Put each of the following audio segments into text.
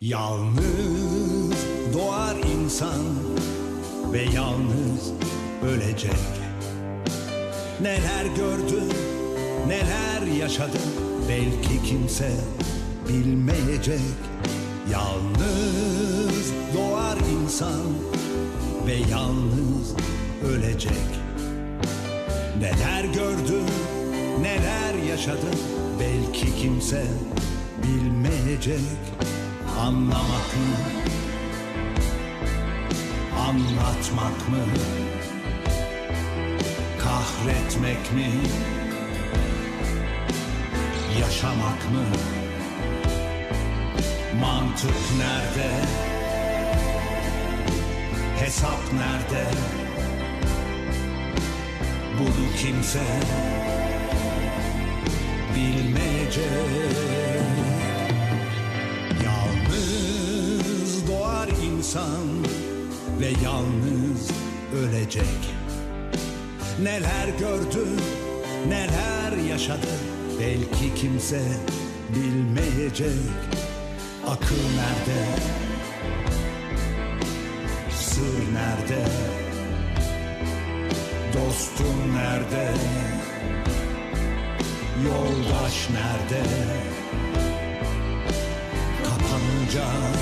Yalnız doğar insan ve yalnız ölecek. Neler gördün, neler yaşadın belki kimse bilmeyecek. Yalnız doğar insan ve yalnız ölecek. Neler gördün, neler yaşadın belki kimse bilmeyecek. Anlamak mı? Anlatmak mı? Kahretmek mi? Yaşamak mı? Mantık nerede? Hesap nerede? Bunu kimse bilmeyecek. İnsan ve yalnız ölecek. Neler gördün, neler yaşadın belki kimse bilmeyecek. Akıl nerede? Sır nerede? Dostum nerede? Yoldaş nerede? Kapanınca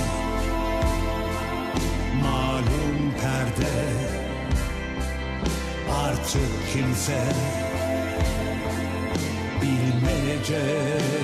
Artık kimse bilmeyecek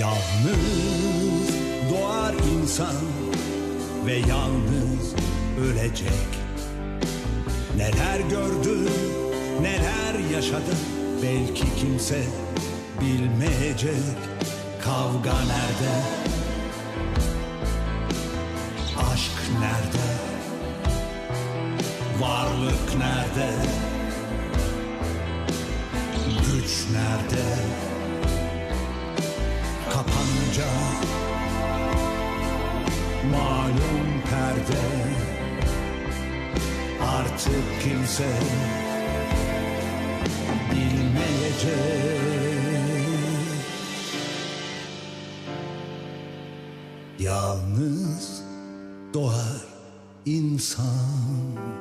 Yalnız doğar insan ve yalnız ölecek. Neler gördün, neler yaşadın belki kimse bilmeyecek. Kavga nerede? Aşk nerede? Varlık nerede? Güç nerede? Malum perde. Artık kimse bilmeyecek. Yalnız doğar insan